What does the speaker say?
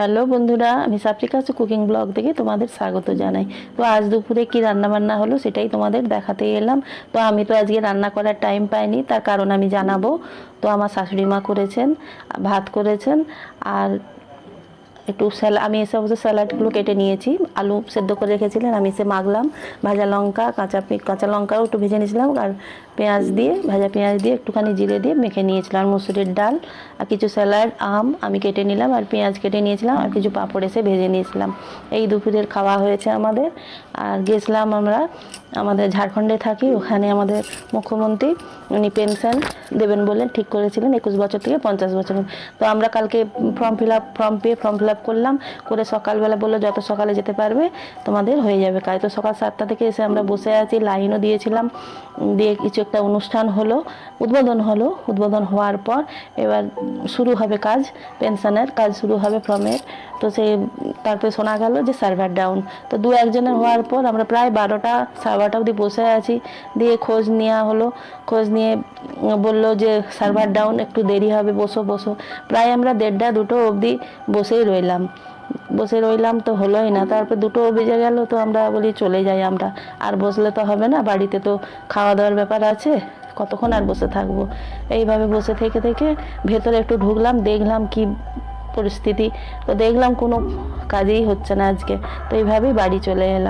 Hello বন্ধুরা, আমি সাপ্রিকাস cooking blog থেকে তোমাদের স্বাগত জানাই। তো আজ দুপুরে কি রান্না বান্না হলো সেটাই তোমাদের দেখাতে এলাম। তো আমি তো আজকে রান্না করার টাইম পাইনি, তার কারণ আমি জানাব। তো আমার শাশুড়ি মা করেছেন, ভাত করেছেন, আর একটু স্যালা, আমি এসে অবশ্য স্যালাডগুলো কেটে নিয়েছি। আলু সেদ্ধ করে রেখেছিলেন, আমি এসে মাখলাম। ভাজা লঙ্কা, কাঁচা কাঁচা লঙ্কাও একটু ভেজে নিয়েছিলাম আর পেঁয়াজ দিয়ে, ভাজা পেঁয়াজ দিয়ে একটুখানি জিরে দিয়ে মেখে নিয়েছিলাম। মুসুরির ডাল আর কিছু স্যালাড, আম আমি কেটে নিলাম আর পেঁয়াজ কেটে নিয়েছিলাম আর কিছু পাঁপড় এসে ভেজে নিয়েছিলাম। এই দুপুরের খাওয়া হয়েছে আমাদের। আর গেছিলাম আমরা আমাদের ঝাড়খণ্ডে থাকি, ওখানে আমাদের মুখ্যমন্ত্রী, উনি পেনশন দেবেন বলে ঠিক করেছিলেন একুশ বছর থেকে পঞ্চাশ বছর। তো আমরা কালকে ফর্ম ফিল আপ, ফর্ম পেয়ে ফর্ম ফিল আপ করলাম, করে সকালবেলা বলল যত সকালে যেতে পারবে তোমাদের হয়ে যাবে। কাজ তো সকাল সাতটা থেকে এসে আমরা বসে আছি, লাইনও দিয়েছিলাম, দিয়ে কিছু একটা অনুষ্ঠান হলো, উদ্বোধন হলো। উদ্বোধন হওয়ার পর এবার শুরু হবে কাজ, পেনশনের কাজ শুরু হবে ফর্মের। তো সে, তারপরে শোনা গেল যে সার্ভার ডাউন তো দু একজনের হওয়ার পর আমরা প্রায় বারোটা বারোটা অবধি বসে আছি। দিয়ে খোঁজ নেওয়া হলো। খোঁজ নিয়ে বলল যে সার্ভার ডাউন একটু দেরি হবে, বসো বসো। প্রায় আমরা দেড়টা, দুটো অবধি বসেই রইলাম। বসে রইলাম তো হলোই না। তারপর দুটো বেজে গেল তো আমরা বলি চলে যাই আমরা। আর বসলে তো হবে না, বাড়িতে তো খাওয়া দাওয়ার ব্যাপার আছে। কতক্ষণ আর বসে থাকব? এইভাবে বসে থেকে থেকে ভেতরে একটু ঢুকলাম, দেখলাম কি পরিস্থিতি। তো দেখলাম কোনো কাজেই হচ্ছে না আজকে। তো এইভাবেই বাড়ি চলে এলাম।